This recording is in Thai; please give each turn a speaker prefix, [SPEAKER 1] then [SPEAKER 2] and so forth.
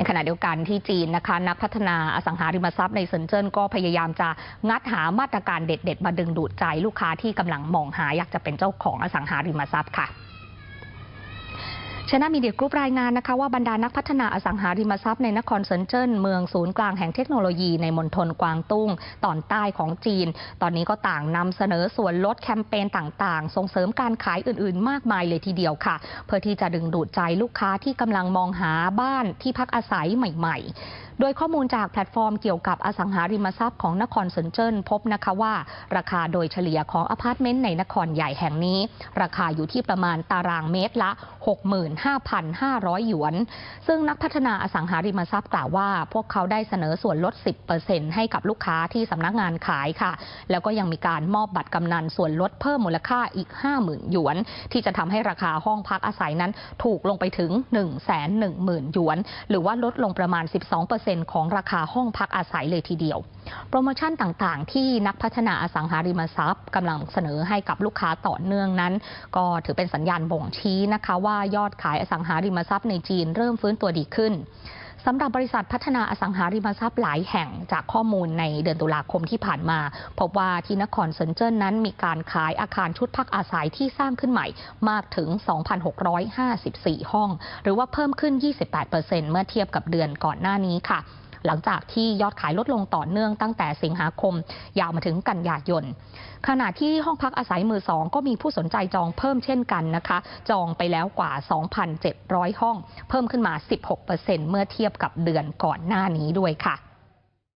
[SPEAKER 1] ในขณะเดียวกันที่จีนนะคะนักพัฒนาอสังหาริมทรัพย์ในเซินเจิ้นก็พยายามจะงัดหามาตรการเด็ด ๆ มาดึงดูดใจลูกค้าที่กำลังมองหาอยากจะเป็นเจ้าของอสังหาริมทรัพย์ค่ะ ชนะมีเดียกรุ๊ปรายงานนะคะว่าบรรดานักพัฒนาอสังหาริมทรัพย์ในนครเซินเจิ้นเมืองศูนย์กลางแห่งเทคโนโลยีในมณฑลกวางตุ้ง ตอนใต้ของจีน ตอนนี้ก็ต่างนำเสนอส่วนลดแคมเปญต่างๆ ส่งเสริมการขายอื่นๆ มากมายเลยทีเดียวค่ะ เพื่อที่จะดึงดูดใจลูกค้าที่กำลังมองหาบ้านที่พักอาศัยใหม่ ๆ โดยข้อมูลจากแพลตฟอร์มเกี่ยวกับอสังหาริมทรัพย์ของนครเซินเจิ้นพบนะคะว่า ราคาโดยเฉลี่ยของอพาร์ตเมนต์ในนครใหญ่แห่งนี้ ราคาอยู่ที่ประมาณตารางเมตรละ 65,500 หยวน ซึ่งนักพัฒนาอสังหาริมทรัพย์กล่าวว่า พวกเขาได้เสนอส่วนลด 10%ให้กับลูกค้าที่สำนักงานขายค่ะ แล้วก็ยังมีการมอบบัตรกำนันส่วนลดเพิ่มมูลค่าอีก 50,000 หยวน ที่จะทำให้ราคาห้องพักอาศัยนั้นถูกลงไปถึง 110,000หยวน หรือว่าลดลงประมาณ 12%ของราคาห้องพักอาศัยเลยทีเดียว โปรโมชั่นต่างๆ ที่นักพัฒนาอสังหาริมทรัพย์กำลังเสนอให้กับลูกค้าต่อเนื่องนั้น ก็ถือเป็นสัญญาณบ่งชี้นะคะว่ายอดขายอสังหาริมทรัพย์ในจีนเริ่มฟื้นตัวดีขึ้น สำหรับบริษัทพัฒนาอสังหาริมทรัพย์หลายแห่งจากข้อมูลในเดือนตุลาคมที่ผ่านมา พบว่าที่นครเซินเจิ้นนั้นมีการขายอาคารชุดพักอาศัยที่สร้างขึ้นใหม่มากถึง 2,654 ห้อง หรือว่าเพิ่มขึ้น 28%เมื่อเทียบกับเดือนก่อนหน้านี้ค่ะ หลังจากที่ยอดขายลดลงต่อเนื่องตั้งแต่สิงหาคม ยาวมาถึงกันยายน ขณะที่ห้องพักอาศัยมือสองก็มีผู้สนใจจองเพิ่มเช่นกันนะคะ จองไปแล้วกว่า 2,700 ห้อง เพิ่มขึ้นมา 16%เมื่อเทียบกับเดือนก่อนหน้านี้ด้วยค่ะ